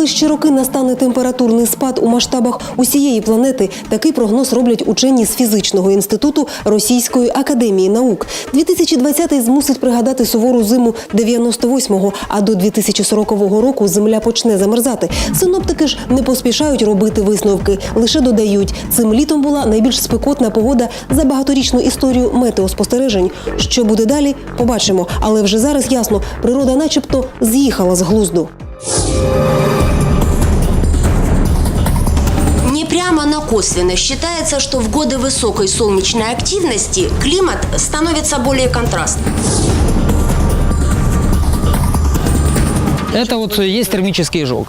найближчі роки настане температурний спад у масштабах усієї планети. Такий прогноз роблять учені з фізичного інституту Російської академії наук. 2020-й змусить пригадати сувору зиму 98-го, а до 2040 року земля почне замерзати. Синоптики ж не поспішають робити висновки, лише додають, цим літом була найбільш спекотна погода за багаторічну історію метеоспостережень. Що буде далі, побачимо. Але вже зараз ясно, природа, начебто, з'їхала з глузду. Не прямо, но косвенно считается, что в годы высокой солнечной активности климат становится более контрастным. Это вот есть термический ожог.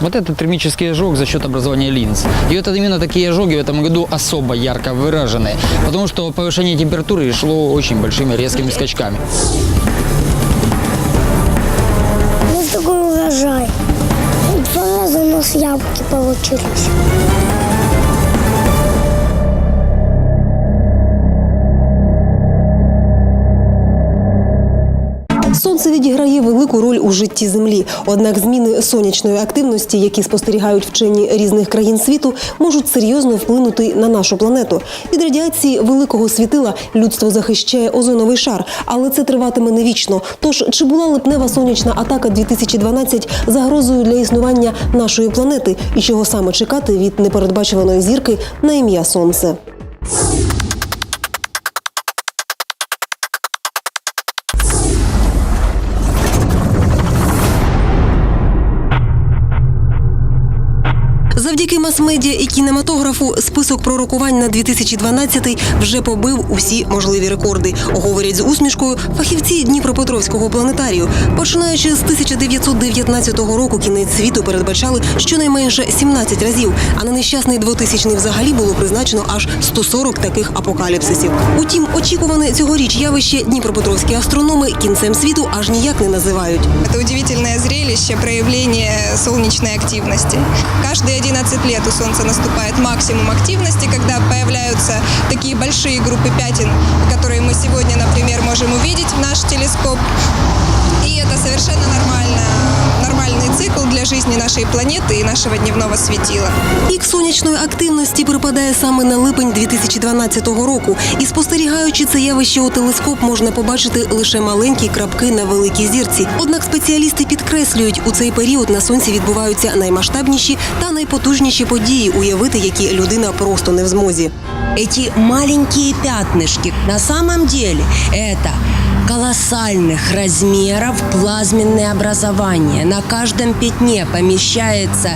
Вот это термический ожог за счет образования линз. И вот именно такие ожоги в этом году особо ярко выражены, потому что повышение температуры шло очень большими резкими скачками. У нас такой урожай. Два раза у нас яблоки получились. Велику роль у житті землі. Однак зміни сонячної активності, які спостерігають вчені різних країн світу, можуть серйозно вплинути на нашу планету. Від радіації великого світила людство захищає озоновий шар, але це триватиме не вічно. Тож чи була липнева сонячна атака 2012 загрозою для існування нашої планети, і чого саме чекати від непередбачуваної зірки на ім'я Сонце? Завдяки мас-медіа і кінематографу список пророкувань на 2012 вже побив усі можливі рекорди. Говорять з усмішкою фахівці Дніпропетровського планетарію. Починаючи з 1919 року, кінець світу передбачали щонайменше 17 разів. А на нещасний 2000-й взагалі було призначено аж 140 таких апокаліпсисів. Утім, очікуване цьогоріч явище Дніпропетровські астрономи кінцем світу аж ніяк не називають. Это удивительное зрелище, проявление солнечной активности. Каждые 11 лет у Солнца наступает максимум активности, когда появляются такие большие группы пятен, которые мы сегодня, например, можем увидеть в наш телескоп. И это совершенно нормально, нормальный цикл для жизни нашей планеты и нашего дневного светила. Пік сонячної активності припадає саме на липень 2012 року, і спостерігаючи це явище у телескоп, можна побачити лише маленькі крапки на великій зірці. Однак спеціалісти підкреслюють, у цей період на сонці відбуваються наймасштабніші та найпотужніші події, уявити які людина просто не в змозі. Эти маленькие пятнышки на самом деле это колоссальных размеров плазменные образования. На каждом пятне помещается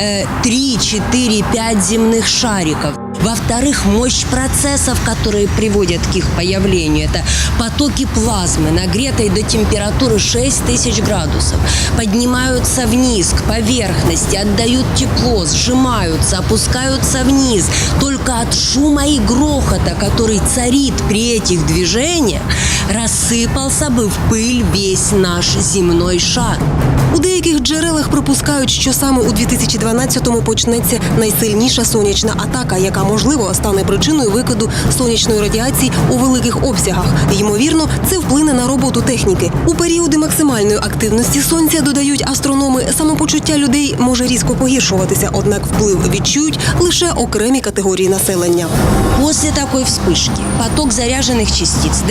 э, 3, 4, 5 земных шариков. Во-вторых, мощь процессов, которые приводят к их появлению, это потоки плазмы, нагретой до температуры 6000 градусов, поднимаются вниз к поверхности, отдают тепло, сжимаются, опускаются вниз. Только от шума и грохота, который царит при этих движениях, рассыпался бы в пыль весь наш земной шар. У деяких джерелах припускають, що саме у 2012-му почнеться найсильніша сонячна атака, яка можливо стане причиною викиду сонячної радіації у великих обсягах. Ймовірно, це вплине на роботу техніки. У періоди максимальної активності сонця додають астрономи, самопочуття людей може різко погіршуватися, однак вплив відчують лише окремі категорії населення. После такой вспышки поток заряженных частиц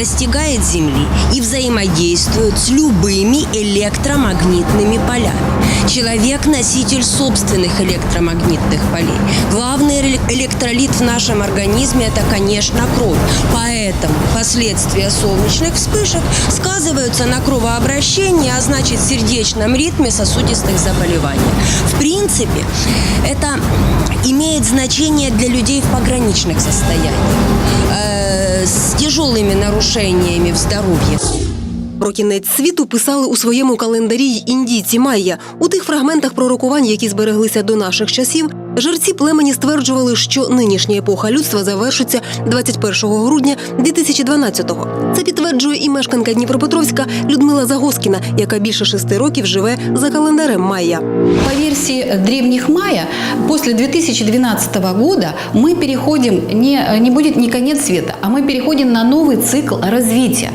достигает Земли и взаимодействует с любыми электромагнитными полями. Человек – носитель собственных электромагнитных полей. Главный эле- электролит в нашем организме – это, конечно, кровь. Поэтому последствия солнечных вспышек сказываются на кровообращении, а значит, сердечном ритме сосудистых заболеваний. В принципе, это имеет значение для людей в пограничных состояниях, э, с тяжелыми нарушениями в здоровье. Про кінець світу писали у своєму календарі й індійці Майя. У тих фрагментах пророкувань, які збереглися до наших часів, Жерці племені стверджували, що нинішня епоха людства завершиться 21 грудня 2012-го. Це підтверджує і мешканка Дніпропетровська Людмила Загоскіна, яка більше шести років живе за календарем Майя. По версии древних майя, после 2012 года мы переходим, не, не будет не конец света, а мы переходим на новый цикл развития.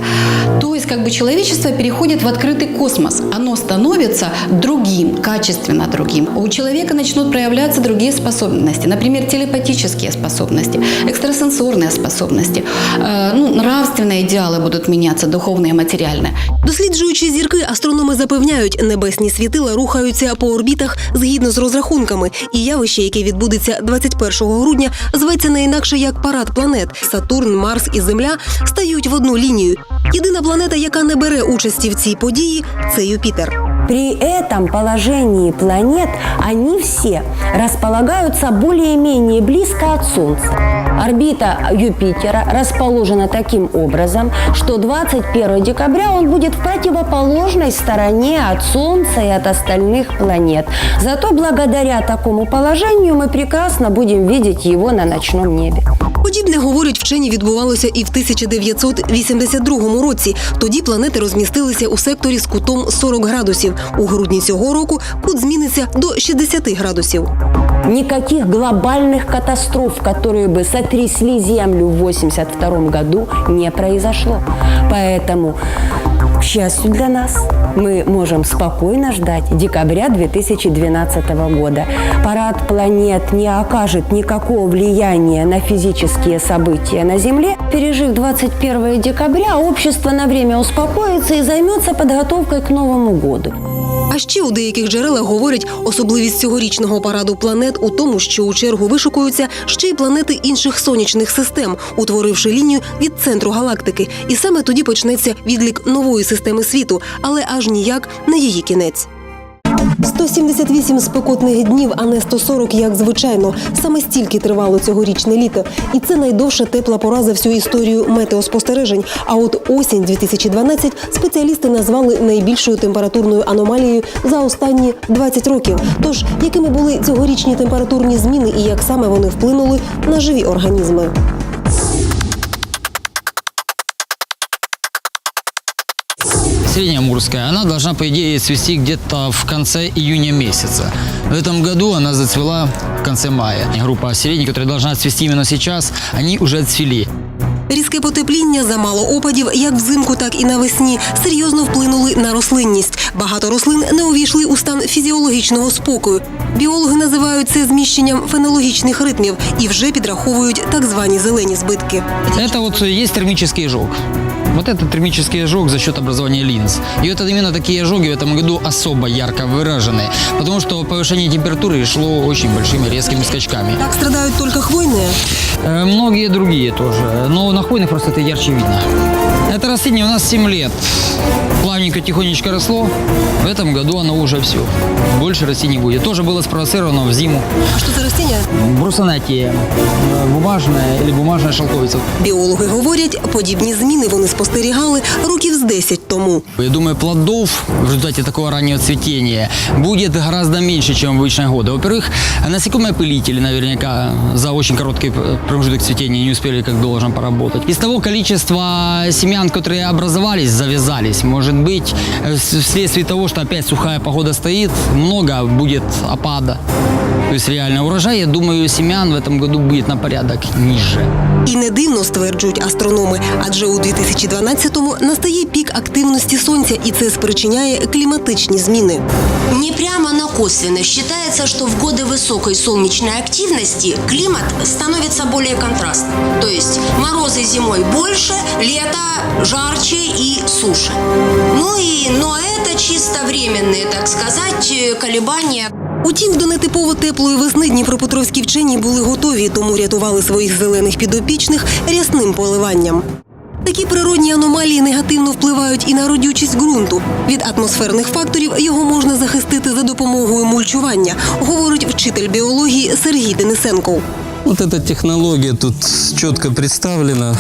То есть как бы человечество переходит в открытый космос. Оно становится другим, качественно другим. У человека начнут проявляться другие способности, например, телепатические способности, экстрасенсорные способности, э, ну, нравственные идеалы будут меняться, духовные и материальные. Досліджуючи зірки, астрономи запевняють, небесні світила рухаються по орбітах згідно з розрахунками, і явище, яке відбудеться 21 грудня, зветься не інакше як парад планет. Сатурн, Марс і Земля стають в одну лінію. Єдина планета, яка не бере участі в цій події, це Юпітер. При этом положении планет они все располагаются более-менее близко от Солнца. Орбита Юпитера расположена таким образом, что 21 декабря он будет в противоположной стороне от Солнца и от остальных планет. Зато благодаря такому положению мы прекрасно будем видеть его на ночном небе. Подібне говорять вчені відбувалося і в 1982 році. Тоді планети розмістилися у секторі з кутом 40 градусів. У грудні цього року кут зміниться до 60 градусів. Никаких глобальных катастроф, которые бы сотрясли Землю в 1982 году, не произошло. Поэтому, к счастью для нас, мы можем спокойно ждать декабря 2012 года. Парад планет не окажет никакого влияния на физические события на Земле. Пережив 21 декабря, общество на время успокоится и займется подготовкой к Новому году. А ще у деяких джерелах говорять, особливість цьогорічного параду планет у тому, що у чергу вишукуються ще й планети інших сонячних систем, утворивши лінію від центру галактики. І саме тоді почнеться відлік нової системи світу, але аж ніяк не її кінець. 178 спекотних днів, а не 140, як звичайно. Саме стільки тривало цьогорічне літо. І це найдовша тепла пора за всю історію метеоспостережень. А от осінь 2012 спеціалісти назвали найбільшою температурною аномалією за останні 20 років. Тож, якими були цьогорічні температурні зміни і як саме вони вплинули на живі організми? Среднеамурская, она должна, по идее, цвести где-то в конце июня месяца. В этом году она зацвела в конце мая. Группа средней, которая должна цвести именно сейчас, они уже отцвели. Різке потепління, замало опадів, як взимку, так і навесні, серйозно вплинули на рослинність. Багато рослин не увійшли у стан фізіологічного спокою. Біологи називають це зміщенням фенологічних ритмів і вже підраховують так звані зелені збитки. Это вот есть термический ожог. Вот это термический ожог за счет образования линз. И это именно такие ожоги в этом году особо ярко выражены, потому что повышение температуры шло очень большими резкими скачками. Так страдають тільки хвойні. Э, Многие другие тоже, но на хвойных просто это ярче видно. Это растение у нас 7 лет. Плавненько, тихонечко росло. В этом году оно уже все. Больше расти не будет. Тоже было спровоцировано в зиму. А що це растіння? Брусонатия. э, Бумажная или бумажная шелковица. Біологи говорять, подібні зміни вони спостерігали років з 10 тому. Я думаю, плодов в результате такого раннего цветения будет гораздо меньше, чем в обычные годы. Во-первых, насекомые-пылители наверняка за очень короткий промежуток цветения не успели как должен поработать. Из того количества семян, которые образовались, завязались, может быть, э, с- вследствие того, что опять сухая погода стоит, много будет опада. То есть реально урожай, я думаю, семян в этом году будет на порядок ниже. І не дивно стверджують астрономи, адже у 2012-му настає пік активності сонця, і це спричиняє кліматичні зміни. Не прямо, но косвенно. Считается, что в годы высокой солнечной активности климат становится более контрастным. То есть морозы зимой больше, лето жарче и суше. Ну и, но это чисто временные, так сказать, э, колебания. Утім, до нетипово теплої весни дніпропетровські вчені були готові, тому рятували своїх зелених підопічних рясним поливанням. Такі природні аномалії негативно впливають і на родючість ґрунту. Від атмосферних факторів його можна захистити за допомогою мульчування, говорить вчитель біології Сергій Денисенков. Вот эта технология тут четко представлена.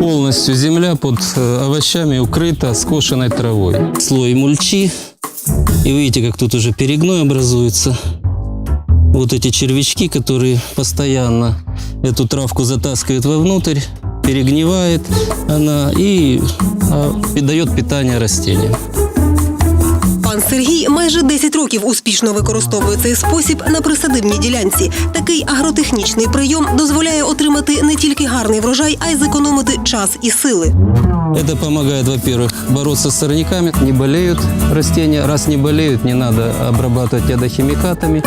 Полностью земля под э, овощами укрыта скошенной травой. Слой мульчи. И видите, как тут уже перегной образуется. вот эти червячки, которые постоянно эту травку затаскивают вовнутрь, перегнивает она и а, дает питание растениям. Пан Сергій майже 10 років успішно використовує цей спосіб на присадибній ділянці. Такий агротехнічний прийом дозволяє отримати не тільки гарний врожай, а й зекономити час і сили. Это помогает, во-первых, бороться с сорняками. Не болеют растения. Раз не болеют, не надо обрабатывать ядохимикатами.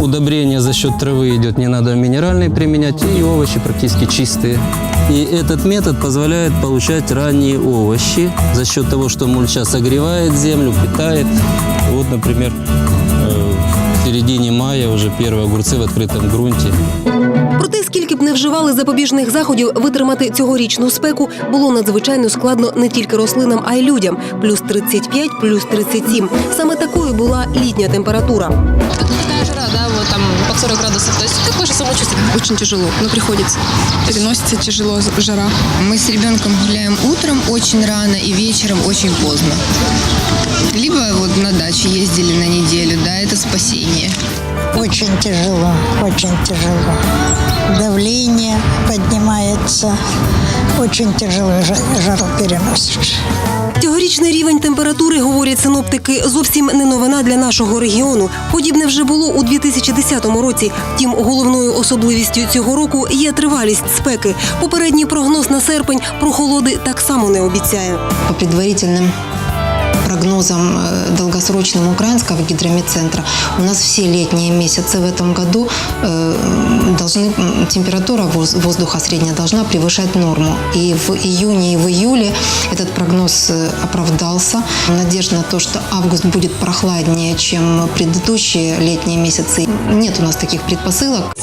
Удобрение за счет травы идет, не надо минеральные применять. И овощи практически чистые. И этот метод позволяет получать ранние овощи за счет того, что мульча согревает землю, питает. Вот, например, э, в середине мая уже первые огурцы в открытом грунте. Проте, скільки б не вживали запобіжних заходів, витримати цьогорічну спеку було надзвичайно складно не тільки рослинам, а й людям. Плюс 35, плюс 37. Саме такою була літня температура. 40 градусов. То есть какое же самочувствие? Очень тяжело, но приходится. Переносится тяжело жара. Мы с ребенком гуляем утром очень рано и вечером очень поздно. Либо вот на даче ездили на неделю, да, это спасение. Очень тяжело, очень тяжело. Давление поднимается. Очень тяжело жа- жару переносишь. Цьогорічний рівень температури, говорять синоптики, зовсім не новина для нашого регіону. Подібне вже було у 2010 році. Втім, головною особливістю цього року є тривалість спеки. Попередній прогноз на серпень прохолоди так само не обіцяє. По предварительным прогнозам э, долгосрочным украинского гидрометцентра, у нас все летние месяцы в этом году э, должны, температура воз- воздуха средняя должна превышать норму. И в июне и в июле этот прогноз э, оправдался. Надежда на то, что август будет прохладнее, чем предыдущие летние месяцы. Нет у нас таких предпосылок.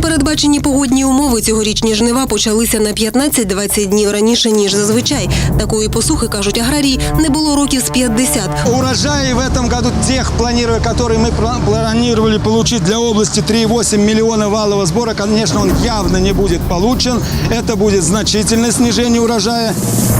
непередбачені погодні умови цьогорічні жнива почалися на 15-20 днів раніше ніж зазвичай. Такої посухи кажуть аграрії не було років з 50. Урожаи в этом году тех, планируя, которые мы пла- планировали получить для области 3,8 миллиона валового сбора, конечно, он явно не будет получен. Это будет значительное снижение урожая.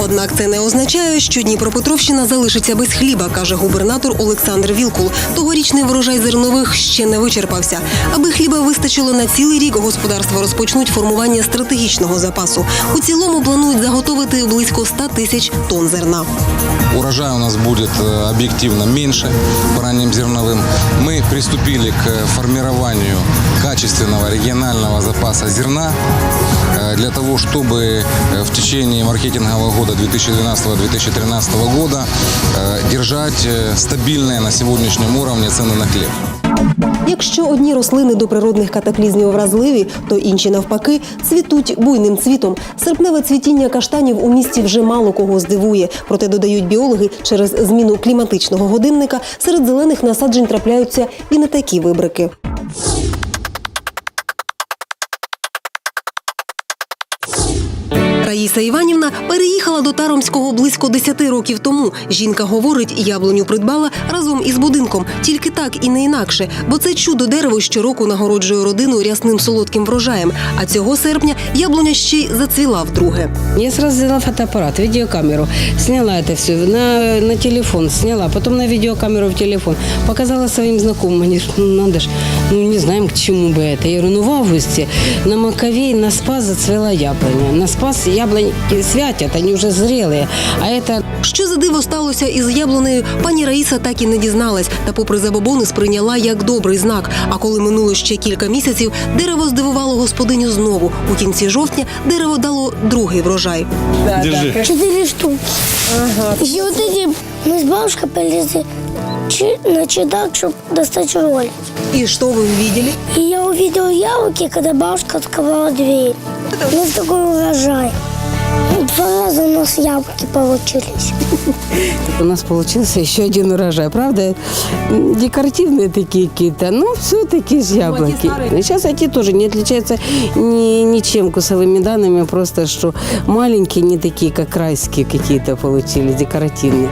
Однак це не означає, що Дніпропетровщина залишиться без хліба, каже губернатор Олександр Вілкул. Тогорічний врожай зернових ще не вичерпався. Аби хліба вистачило на цілий рік, господарства розпочнуть формування стратегічного запасу. У цілому планують заготовити близько 100 тисяч тонн зерна. Урожай у нас будет э, объективно меньше по ранним зерновым. Мы приступили к формированию качественного регионального запаса зерна э, для того, чтобы э, в течение маркетингового года 2012-2013 года э, держать э, стабильные на сегодняшнем уровне цены на хлеб. Якщо одні рослини до природних катаклізмів вразливі, то інші навпаки цвітуть буйним цвітом. Серпневе цвітіння каштанів у місті вже мало кого здивує. Проте додають біологи, через зміну кліматичного годинника серед зелених насаджень трапляються і не такі вибрики. Раїса Іванівна переїхала до Таромського близько 10 років тому. Жінка говорить, яблуню придбала разом із будинком, тільки так і не інакше, бо це чудо дерево щороку нагороджує родину рясним солодким врожаєм. А цього серпня яблуня ще й зацвіла вдруге. Я сразу взяла фотоаппарат, видеокамеру, сняла это все на, на телефон, сняла, потом на видеокамеру в телефон, показала своим знакомым, они ж, ну надо ж, ну не знаем, к чему бы это. Я говорю, ну в августе на Маковей, на Спас зацвела яблоня. На Спас яблони святят, они уже зрелые, а это Що за диво сталося із яблунею, пані Раїса так і не дізналась, та попри забобони сприйняла як добрий знак. А коли минуло ще кілька місяців, дерево здивувало господиню знову. У кінці жовтня дерево дало другий врожай. Четыре штуки. Еще вот эти мы с бабушкой полезли чи- на чердак, чтобы достать роль. І що ви увидели? И я увидел яблоки, когда бабушка открывала дверь. У нас такой урожай. Два раза у нас яблоки получились. у нас получился еще один урожай. Правда, декоративные такие какие-то, но все-таки же яблоки. Сейчас эти тоже не отличаются ни, ничем вкусовыми данными, просто что маленькие, не такие, как райские какие-то получились, декоративные.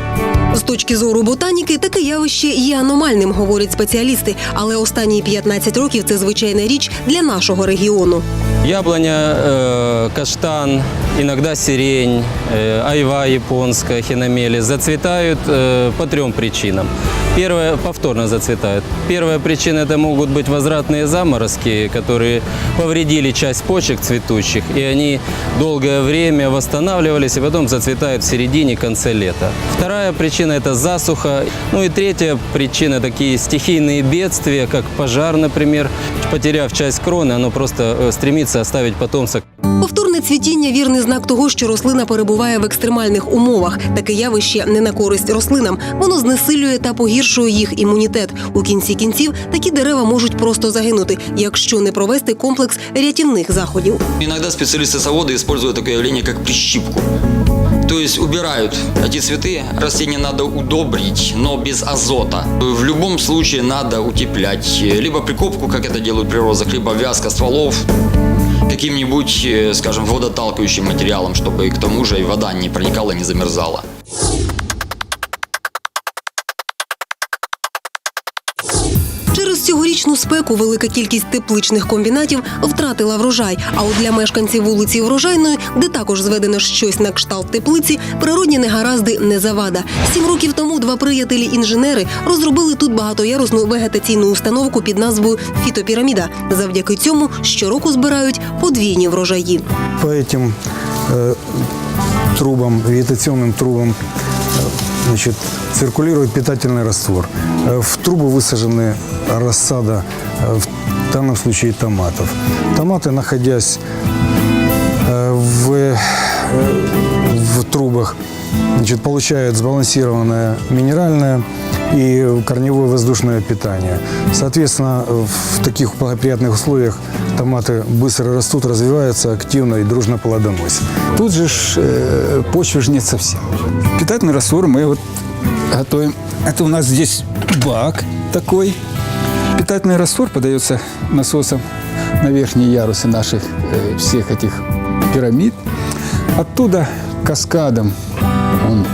З точки зору ботаніки, таке явище є аномальним, говорять спеціалісти. Але останні 15 років це звичайна річ для нашого регіону. Яблоня, э, каштан иногда сирень, э, айва японская, хиномели зацветают э, по трем причинам. Первое, повторно зацветают. Первая причина это могут быть возвратные заморозки, которые повредили часть почек цветущих, и они долгое время восстанавливались и потом зацветают в середине, конце лета. Вторая причина это засуха. Ну и третья причина такие стихийные бедствия, как пожар, например. Потеряв часть кроны, оно просто э, стремится оставить потомство. Повторне цвітіння вірний знак того, що рослина перебуває в екстремальних умовах. Таке явище не на користь рослинам. Воно знесилює та погіршує їх імунітет. У кінці кінців такі дерева можуть просто загинути, якщо не провести комплекс рятівних заходів. Иногда специалисты-садоводы используют такое явление, как прищипку. То есть убирают эти цветы, растения надо удобрить, но без азота. В любом случае надо утеплять. Либо прикопку, как это делают при розах, либо вязка стволов каким-нибудь, э, скажем, водоталкивающим материалом, чтобы к тому же и вода не проникала, не замерзала. цьогорічну спеку велика кількість тепличних комбінатів втратила врожай. А от для мешканців вулиці Врожайної, де також зведено щось на кшталт теплиці, природні негаразди не завада. Сім років тому два приятелі-інженери розробили тут багатоярусну вегетаційну установку під назвою Фітопіраміда. Завдяки цьому щороку збирають подвійні врожаї. По этим э, трубам, вегетационным трубам, э, значит, циркулирует питательный раствор. Э, В трубы высажены рассада, э, в данном случае томатов. Томаты, находясь э, в, в трубах, значит, получают сбалансированное минеральное и корневое воздушное питание. Соответственно, в таких благоприятных условиях томаты быстро растут, развиваются активно и дружно плодоносят. Тут же ж, э, почва же нет совсем. Питательный раствор мы вот готовим. Это у нас здесь бак такой. Питательный раствор подается насосом на верхние ярусы наших э, всех этих пирамид. Оттуда каскадом он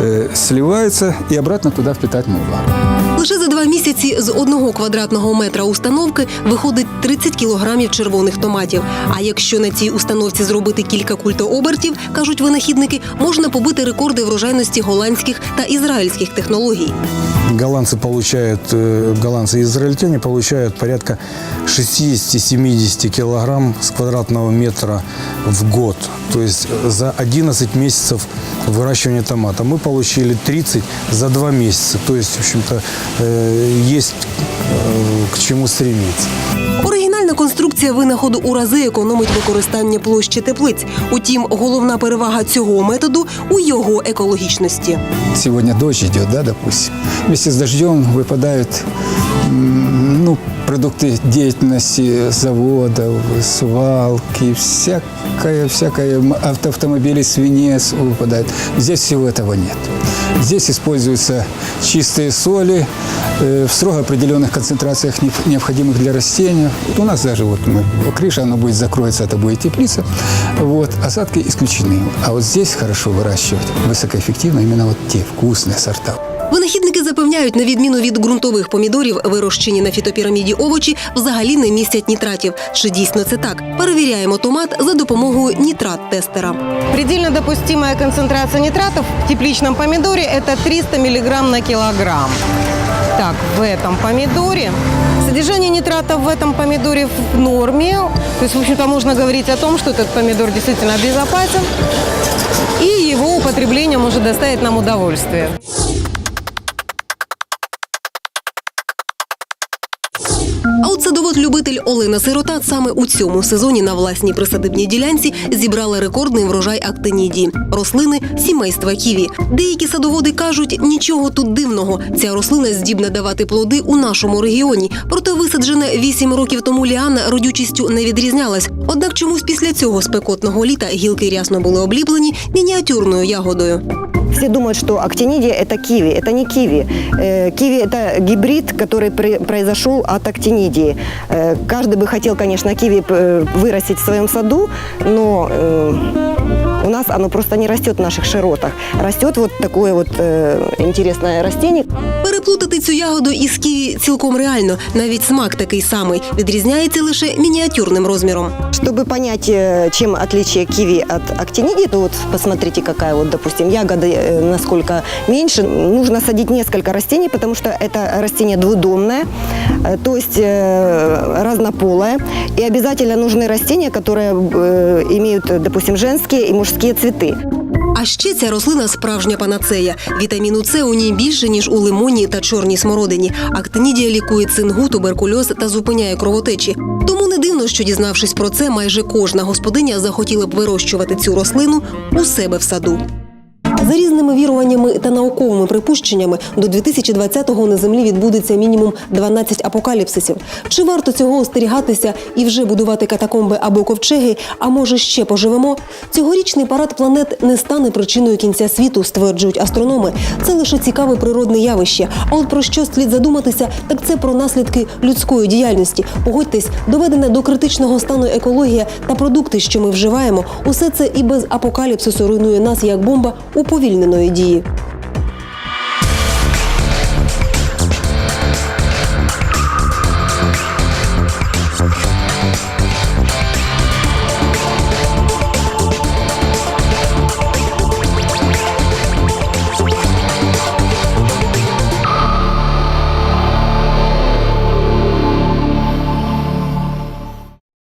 э, сливается и обратно туда в питательный бак. Лише за два місяці з одного квадратного метра установки виходить 30 кілограмів червоних томатів. А якщо на цій установці зробити кілька культообертів, кажуть винахідники, можна побити рекорди врожайності голландських та ізраїльських технологій. Голландцы получают, э, голландцы и израильтяне получают порядка 60-70 килограмм с квадратного метра в год. То есть за 11 месяцев выращивания томата. Мы получили 30 за 2 месяца. То есть, в общем-то, э, есть э, к чему стремиться. Оригінальна конструкція винаходу у рази економить використання площі теплиць. Утім, головна перевага цього методу у його екологічності. Сьогодні дощ йде, да, допустим. Вместе з дождем выпадают м, ну, продукты деятельности заводов, свалки, всякое, всякое, авто, автомобили, свинец выпадает. Здесь всего этого нет. Здесь используются чистые соли э, в строго определенных концентрациях, необх- необходимых для растения. У нас даже вот мы, крыша, она будет закроется, это будет теплица. Вот, осадки исключены. А вот здесь хорошо выращивать высокоэффективно именно вот те вкусные сорта. Винахідники запевняють, на відміну від ґрунтових помідорів, вирощені на фітопіраміді овочі взагалі не містять нітратів. Чи дійсно це так? Перевіряємо томат за допомогою нітрат-тестера. Предельно допустимая концентрация нитратов в тепличном помидоре – это 300 мг на килограмм. Так, в этом помидоре содержание нитратов в этом помидоре в норме. То есть, в общем-то, можно говорить о том, что этот помидор действительно безопасен. И его употребление может доставить нам удовольствие. садовод-любитель Олена Сирота саме у цьому сезоні на власній присадибній ділянці зібрала рекордний врожай актинідії – рослини сімейства ківі. Деякі садоводи кажуть, нічого тут дивного. Ця рослина здібна давати плоди у нашому регіоні. Проте висаджена вісім років тому ліана родючістю не відрізнялась. Однак чомусь після цього спекотного літа гілки рясно були обліплені мініатюрною ягодою. Все думают, что актинидия – это киви. Это не киви. Э, Киви – это гибрид, который при- произошел от актинидии. Э, Каждый бы хотел, конечно, киви э, вырастить в своем саду, но э, У нас оно просто не растет в наших широтах. Растет вот такое вот э, интересное растение. Переплутати цю ягоду із ківі цілком реально. Навіть смак такий самий. Відрізняється лише мініатюрним розміром. Чтобы понять, э, чем отличие киви от актинидии, то вот посмотрите, какая вот, допустим, ягода, э, насколько меньше. Нужно садить несколько растений, потому что это растение двудомное, э, то есть э, разнополое. И обязательно нужны растения, которые э, имеют, э, допустим, женские и мужские цветы. А ще ця рослина справжня панацея. Вітаміну С у ній більше, ніж у лимоні та чорній смородині. Актинідія лікує цингу, туберкульоз та зупиняє кровотечі. Тому не дивно, що дізнавшись про це, майже кожна господиня захотіла б вирощувати цю рослину у себе в саду. За різними віруваннями та науковими припущеннями, до 2020-го на землі відбудеться мінімум 12 апокаліпсисів. Чи варто цього остерігатися і вже будувати катакомби або ковчеги? А може ще поживемо? Цьогорічний парад планет не стане причиною кінця світу, стверджують астрономи. Це лише цікаве природне явище. А от про що слід задуматися, так це про наслідки людської діяльності. Погодьтесь, доведена до критичного стану екологія та продукти, що ми вживаємо, усе це і без апокаліпсису руйнує нас як бомба уповільненої дії.